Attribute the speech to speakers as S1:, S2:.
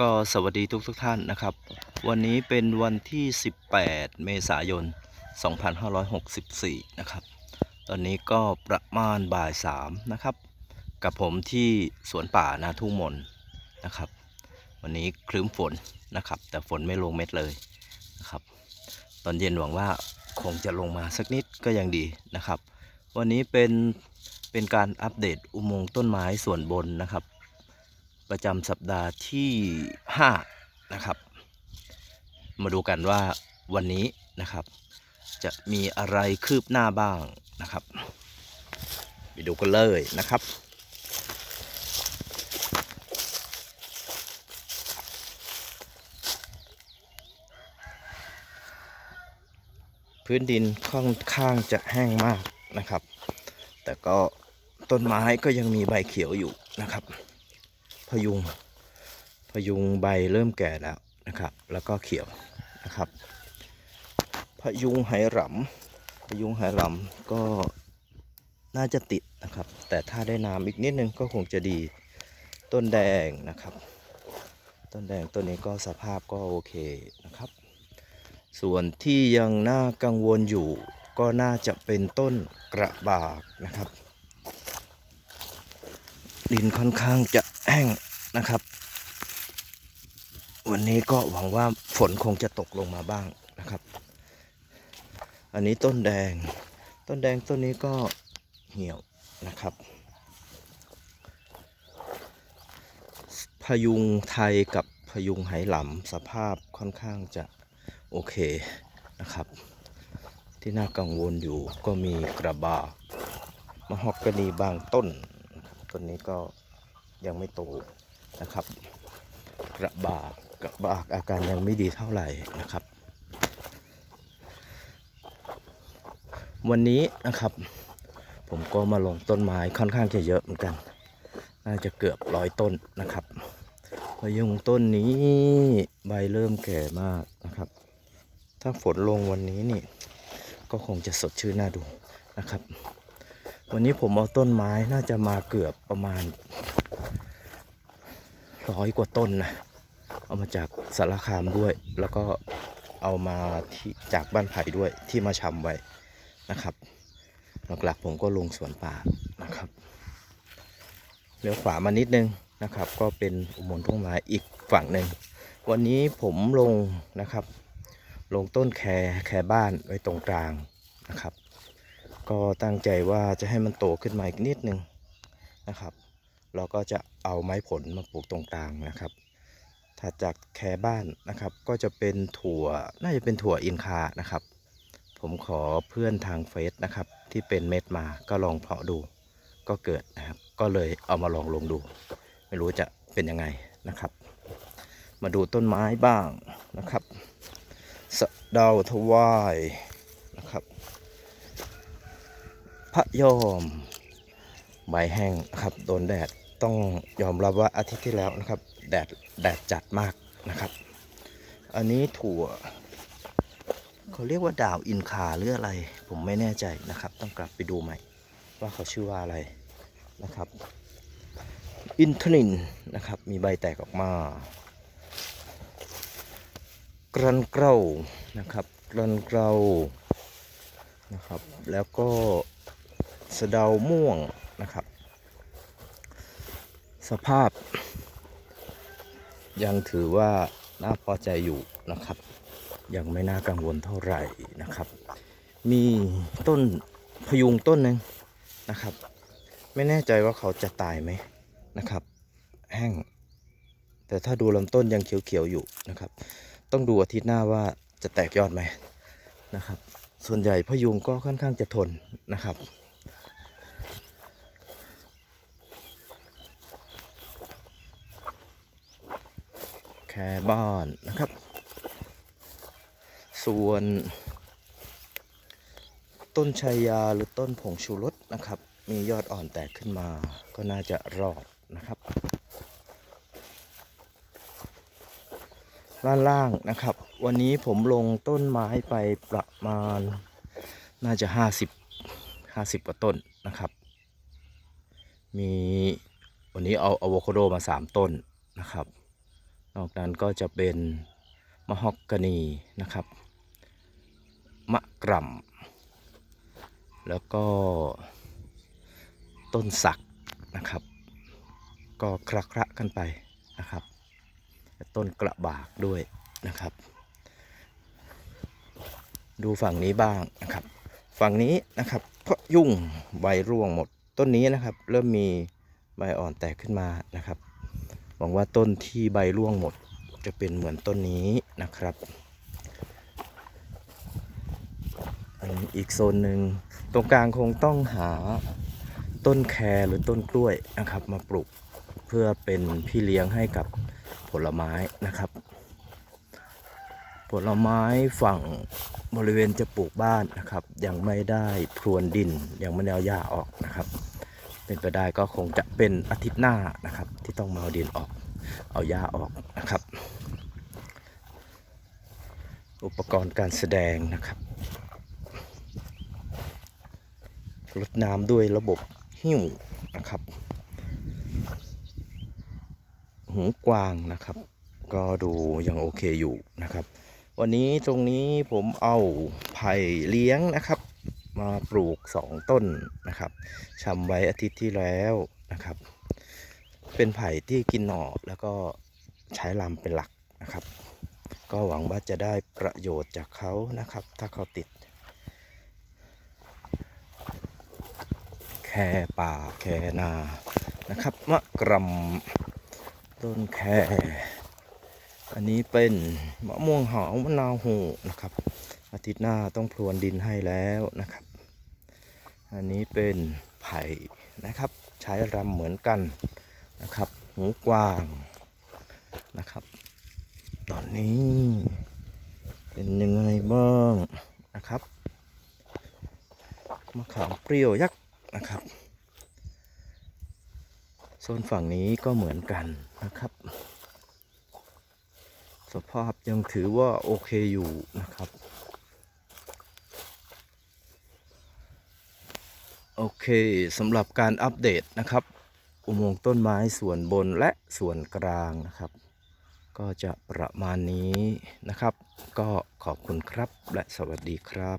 S1: ก็สวัสดีทุกทุกท่านนะครับ วันนี้เป็นวันที่ 18 เมษายน 2564 นะครับ ตอนนี้ก็ประมาณบ่ายสามนะครับ กับผมที่สวนป่านาทุ่งมนนะครับ วันนี้ครึ้มฝนนะครับ แต่ฝนไม่ลงเม็ดเลยนะครับ ตอนเย็นหวังว่าคงจะลงมาสักนิดก็ยังดีนะครับ วันนี้เป็นเป็นการอัปเดตอุโมงค์ต้นไม้ส่วนบนนะครับ ประจำสัปดาห์ที่ 5 นะครับ มาดูกันว่าวันนี้นะครับ จะมีอะไรคืบหน้าบ้างนะครับ ไปดูกันเลยนะครับพื้นดินค่อนข้างจะแห้งมากนะครับ แต่ก็ต้นไม้ก็ยังมีใบเขียวอยู่นะครับ พยุงพยุงใบเริ่มแก่แล้วนะครับ แล้วก็เขียวนะครับ พยุงไหหลำพยุงไหหลำก็น่าจะติดนะครับ แต่ถ้าได้น้ำอีกนิดนึงก็คงจะดีต้นแดงนะครับ ต้นแดงต้นนี้ก็สภาพก็โอเคนะครับ ส่วนที่ยังน่ากังวลอยู่ก็น่าจะเป็นต้นกระบากนะครับ ดินค่อนข้างจะแห้งนะครับ วันนี้ก็หวังว่าฝนคงจะตกลงมาบ้างนะครับ อันนี้ต้นแดง ต้นแดงต้นนี้ก็เหี่ยวนะครับ พยุงไทยกับพยุงไหหลำสภาพค่อนข้างจะโอเคนะครับ ที่น่ากังวลอยู่ก็มีกระบามะฮอกกานีบางต้น ต้นนี้ก็ยังไม่โตนะครับ กระบากกระบากอาการยังไม่ดีเท่าไหร่นะครับ วันนี้นะครับ ผมก็มาลงต้นไม้ค่อนข้างจะเยอะเหมือนกัน น่าจะเกือบร้อยต้นนะครับพยุงต้นนี้ใบเริ่มแก่มากนะครับ ถ้าฝนลงวันนี้นี่ ก็คงจะสดชื่นน่าดูนะครับ วันนี้ผมเอาต้นไม้น่าจะมาเกือบประมาณร้อยกว่าต้นนะ เอามาจากสารคามด้วย แล้วก็เอามาที่จากบ้านไผ่ด้วยที่มาชำไว้นะครับ หลักๆผมก็ลงสวนป่านะครับเลี้ยวขวามานิดนึงนะครับ ก็เป็นอุโมงค์ต้นไม้อีกฝั่งหนึ่งวันนี้ผมลงนะครับ ลงต้นแครแครบ้านไว้ตรงกลางนะครับ ก็ตั้งใจว่าจะให้มันโตขึ้นมาอีกนิดนึงนะครับ เราก็จะเอาไม้ผลมาปลูกตรงกลางนะครับ ถ้าจากแคบ้านนะครับ ก็จะเป็นถั่วน่าจะเป็นถั่วอินคานะครับ ผมขอเพื่อนทางเฟซนะครับ ที่เป็นเม็ดมาก็ลองเพาะดู ก็เกิดนะครับ ก็เลยเอามาลองลงดู ไม่รู้จะเป็นยังไงนะครับ มาดูต้นไม้บ้างนะครับสะเดาวทวายนะครับ พระยอมใบแห้งครับโดนแดดต้องยอมรับว่าอาทิตย์ที่แล้วนะครับ แดดแดดจัดมากนะครับ อันนี้ถั่วเขาเรียกว่าดาวอินคาหรืออะไร ผมไม่แน่ใจนะครับ ต้องกลับไปดูใหม่ ว่าเขาชื่อว่าอะไรนะครับ อินทนินนะครับ มีใบแตกออกมากรันเกลานะครับกรันเกลานะครับ แล้วก็ สะเดาม่วงนะครับ สภาพ ยังถือว่าน่าพอใจอยู่นะครับ ยังไม่น่ากังวลเท่าไหร่นะครับ มีต้นพยุงต้นหนึ่งนะครับ ไม่แน่ใจว่าเขาจะตายไหมนะครับ แห้ง แต่ถ้าดูลำต้นยังเขียวๆอยู่นะครับ ต้องดูอาทิตย์หน้าว่าจะแตกยอดไหมนะครับ ส่วนใหญ่พยุงก็ค่อนข้างจะทนนะครับ คบ้านนะครับ ส่วน ต้นชายาหรือต้นผงชูรสนะครับ มียอดอ่อนแตกขึ้นมาก็น่าจะรอดนะครับด้านล่างนะครับ วันนี้ผมลงต้นไม้ไปประมาณน่าจะ 50 50กว่าต้นนะครับ มีวันนี้เอาอะโวคาโดมา 3 ต้นนะครับ นอกนั้นก็จะเป็นมะฮอกกานีนะครับ มะกร่ำแล้วก็ต้นสักนะครับ ก็คละคละกันไปนะครับ ต้นกระบากด้วยนะครับ ดูฝั่งนี้บ้างนะครับ ฝั่งนี้นะครับเพราะยุ่งใบร่วงหมดต้นนี้นะครับ เริ่มมีใบอ่อนแตกขึ้นมานะครับ วังว่าต้นที่ใบร่วงหมดจะเป็นเหมือนต้นนี้นะครับ อันอีกโซนหนึ่งตรงกลางคงต้องหาต้นแครหรือต้นกล้วยนะครับ มาปลูกเพื่อเป็นพี่เลี้ยงให้กับผลไม้นะครับ ผลไม้ฝั่งบริเวณจะปลูกบ้านนะครับ ยังไม่ได้พรวนดินยังไม่ได้เอาหญ้าออกนะครับ เป็นไปได้ก็คงจะเป็นอาทิตย์หน้านะครับ ที่ต้องมาเอาดินออก เอาหญ้าออกนะครับ อุปกรณ์การแสดงนะครับรดน้ำด้วยระบบหิ้วนะครับ หูกวางนะครับ ก็ดูยังโอเคอยู่นะครับ วันนี้ตรงนี้ผมเอาไผ่เลี้ยงนะครับ มาปลูกสองต้นนะครับชำไว้อาทิตย์ที่แล้วนะครับ เป็นไผ่ที่กินหน่อแล้วก็ใช้ลำเป็นหลักนะครับ ก็หวังว่าจะได้ประโยชน์จากเขานะครับ ถ้าเขาติด แค่ป่าแค่นานะครับมะกรำต้นแคอันนี้เป็นมะม่วงหาวมะนาวโหนะครับ อาทิตย์หน้าต้องพรวนดินให้แล้วนะครับ อันนี้เป็นไผ่นะครับ ใช้รำเหมือนกันนะครับ หูกว้างนะครับ ตอนนี้เป็นยังไงบ้างนะครับมะขามเปรี้ยวยักษ์นะครับโซนฝั่งนี้ก็เหมือนกันนะครับ สภาพยังถือว่าโอเคอยู่นะครับ โอเคสำหรับการอัปเดตนะครับ อุโมงค์ต้นไม้ส่วนบนและส่วนกลางนะครับ ก็จะประมาณนี้นะครับ ก็ขอบคุณครับและสวัสดีครับ